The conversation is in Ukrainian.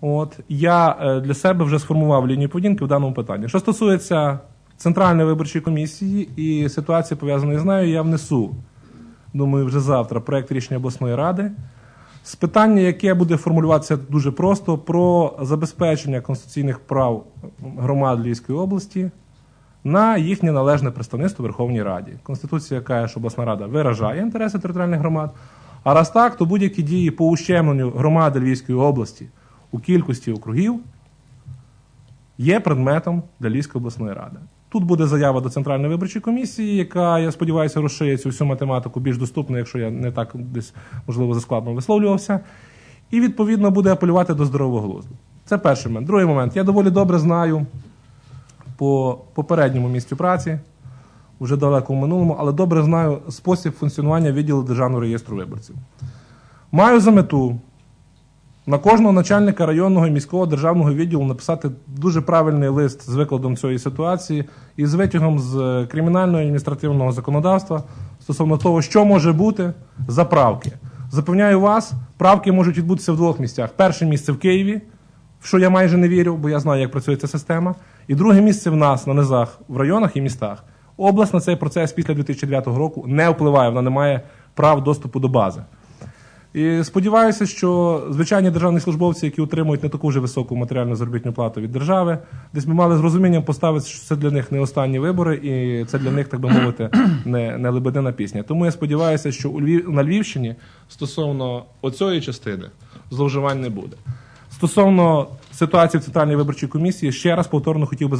От я е, для себе вже сформував лінію поведінки в даному питанні. Що стосується Центральної виборчої комісії і ситуації пов'язаної з нею, я внесу, думаю, вже завтра проект рішення обласної ради. З питання, яке буде формулюватися дуже просто, про забезпечення конституційних прав громад Львівської області на їхнє належне представництво Верховній Раді. Конституція каже, що обласна рада виражає інтереси територіальних громад. А раз так, то будь-які дії по ущемленню громади Львівської області у кількості округів є предметом для Львівської обласної ради. Тут буде заява до Центральної виборчої комісії, яка, я сподіваюся, розшиє цю всю математику більш доступно, якщо я не так десь, можливо, заскладно висловлювався. І, відповідно, буде апелювати до здорового глузду. Це перший момент. Другий момент. Я доволі добре знаю по попередньому місцю праці, вже далеко в минулому, але добре знаю спосіб функціонування відділу Державного реєстру виборців. Маю за мету на кожного начальника районного і міського державного відділу написати дуже правильний лист з викладом цієї ситуації і з витягом з кримінального і адміністративного законодавства стосовно того, що може бути за правки. Запевняю вас, правки можуть відбутися в двох місцях. Перше місце в Києві, в що я майже не вірю, бо я знаю, як працює ця система. І друге місце в нас на низах, в районах і містах. Область на цей процес після 2009 року не впливає, вона не має прав доступу до бази. І сподіваюся, що звичайні державні службовці, які отримують не таку вже високу матеріальну заробітну плату від держави, десь би мали з розумінням поставити, що це для них не останні вибори, і це для них, так би мовити, не, не лебедина пісня. Тому я сподіваюся, що у Львів, на Львівщині стосовно оцієї частини зловживань не буде. Стосовно ситуації в Центральній виборчій комісії, ще раз повторно хотів би